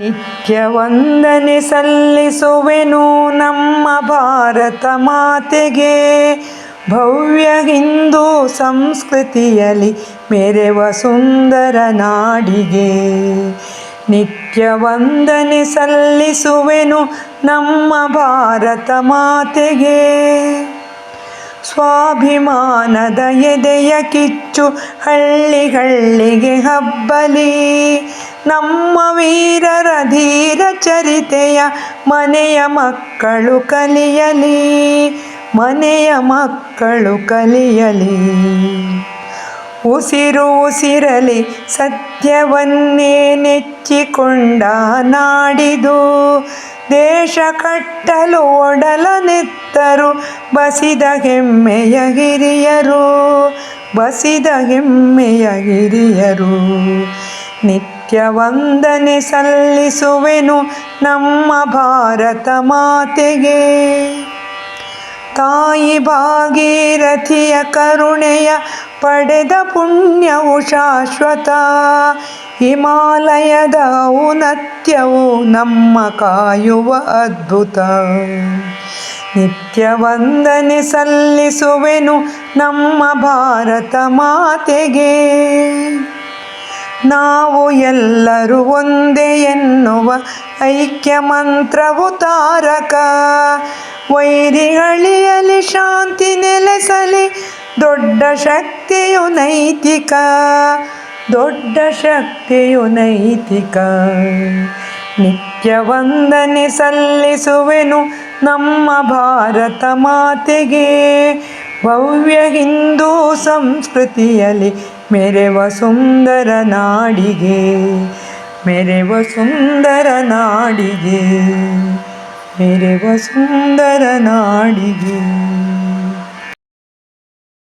ನಿತ್ಯ ವಂದನೆ ಸಲ್ಲಿಸುವೆನು ನಮ್ಮ ಭಾರತ ಮಾತೆಗೆ. ಭವ್ಯ ಹಿಂದೂ ಸಂಸ್ಕೃತಿಯಲ್ಲಿ ಮೆರೆವ ಸುಂದರ ನಾಡಿಗೆ. ನಿತ್ಯ ವಂದನೆ ಸಲ್ಲಿಸುವೆನು ನಮ್ಮ ಭಾರತ ಮಾತೆಗೆ. ಸ್ವಾಭಿಮಾನದ ಎದೆಯ ಕಿಚ್ಚು ಹಳ್ಳಿಗಳಿಗೆ ಹಳ್ಳಿಗೆ ಹಬ್ಬಲಿ. ನಮ್ಮ ವೀರರ ಧೀರ ಚರಿತೆಯ ಮನೆಯ ಮಕ್ಕಳು ಕಲಿಯಲಿ, ಮನೆಯ ಮಕ್ಕಳು ಕಲಿಯಲಿ. ಉಸಿರು ಉಸಿರಲಿ ಸತ್ಯವನ್ನೇ ನೆಚ್ಚಿಕೊಂಡ ನಾಡಿದು, ದೇಶ ಕಟ್ಟಲು ಒಡಲ ನೆತ್ತರು, ಬಸಿದ ಹೆಮ್ಮೆಯ ಹಿರಿಯರು, ಬಸಿದ ಹೆಮ್ಮೆಯ ಹಿರಿಯರು. ನಿತ್ಯ ವಂದನೆ ಸಲ್ಲಿಸುವೆನು ನಮ್ಮ ಭಾರತ ಮಾತೆಗೆ. ತಾಯಿ ಭಾಗೀರಥಿಯ ಕರುಣೆಯ ಪಡೆದ ಪುಣ್ಯವು ಶಾಶ್ವತ. ಹಿಮಾಲಯದ ಔನ್ನತ್ಯವು ನಮ್ಮ ಕಾಯುವ ಅದ್ಭುತ. ನಿತ್ಯ ವಂದನೆ ಸಲ್ಲಿಸುವೆನು ನಮ್ಮ ಭಾರತ ಮಾತೆಗೆ. ನಾವು ಎಲ್ಲರೂ ಒಂದೇ ಎನ್ನುವ ಐಕ್ಯ ಮಂತ್ರವು ತಾರಕ. ವೈರಿಗಳಿಯಲಿ ಶಾಂತಿ ನೆಲೆಸಲಿ, ದೊಡ್ಡ ಶಕ್ತಿಯು ನೈತಿಕ. ದೊಡ್ಡ ಶಕ್ತಿಯು ನೈತಿಕ. ನಿತ್ಯ ವಂದನೆ ಸಲ್ಲಿಸುವೆನು ನಮ್ಮ ಭಾರತ ಮಾತೆಗೆ. ಭವ್ಯ ಹಿಂದೂ ಸಂಸ್ಕೃತಿಯಲ್ಲಿ ಮೆರೆವ ಸುಂದರ ನಾಡಿಗೆ ಮೆರೆವ ಸುಂದರ ನಾಡಿಗೆ ಮೆರೆವ ಸುಂದರ ನಾಡಿಗೆ.